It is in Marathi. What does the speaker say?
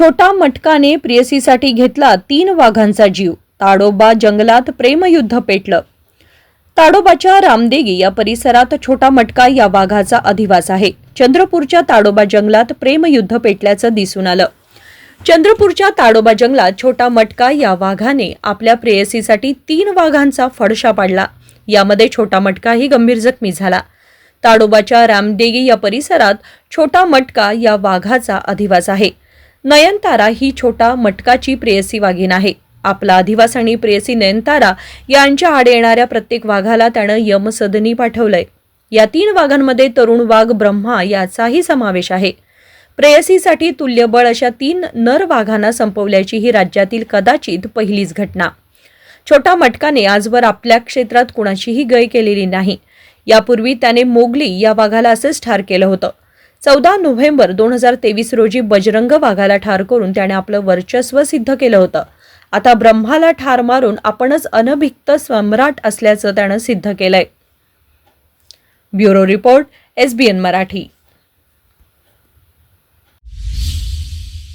छोटा मटकाने प्रियसीसाठी घेतला तीन वाघांचा जीव. ताडोबा जंगलात प्रेमयुद्ध पेटलं. ताडोबाच्या रामदेगी या परिसरात छोटा मटका या वाघाचा अधिवास आहे. चंद्रपूरच्या ताडोबा जंगलात प्रेमयुद्ध पेटल्याचं दिसून आलं. चंद्रपूरच्या ताडोबा जंगलात छोटा मटका या वाघाने आपल्या प्रेयसीसाठी तीन वाघांचा फडशा पाडला. यामध्ये छोटा मटकाही गंभीर जखमी झाला. ताडोबाच्या रामदेगी या परिसरात छोटा मटका या वाघाचा अधिवास आहे. नयनतारा ही छोटा मटकाची प्रेयसी वाघीण आहे. आपला अधिवास आणि प्रेयसी नयनतारा यांच्या आडे येणाऱ्या प्रत्येक वाघाला त्यानं यमसदनी पाठवलंय. या तीन वाघांमध्ये तरुण वाघ ब्रह्मा याचाही समावेश आहे. प्रेयसीसाठी तुल्यबळ अशा तीन नर वाघांना संपवल्याची ही राज्यातील कदाचित पहिलीच घटना. छोटा मटकाने आजवर आपल्या क्षेत्रात कुणाचीही गय केलेली नाही. यापूर्वी त्याने मोगली या वाघाला असेच ठार केलं होतं. चौदा नोव्हेंबर दोन हजार तेवीस रोजी बजरंग वाघाला ठार करून त्याने आपलं वर्चस्व सिद्ध केलं होतं. आता ब्रह्माला ठार मारून आपणच अनभिक्त सम्राट असल्याचं त्यानं सिद्ध केलंय. Bureau report SBN Marathi.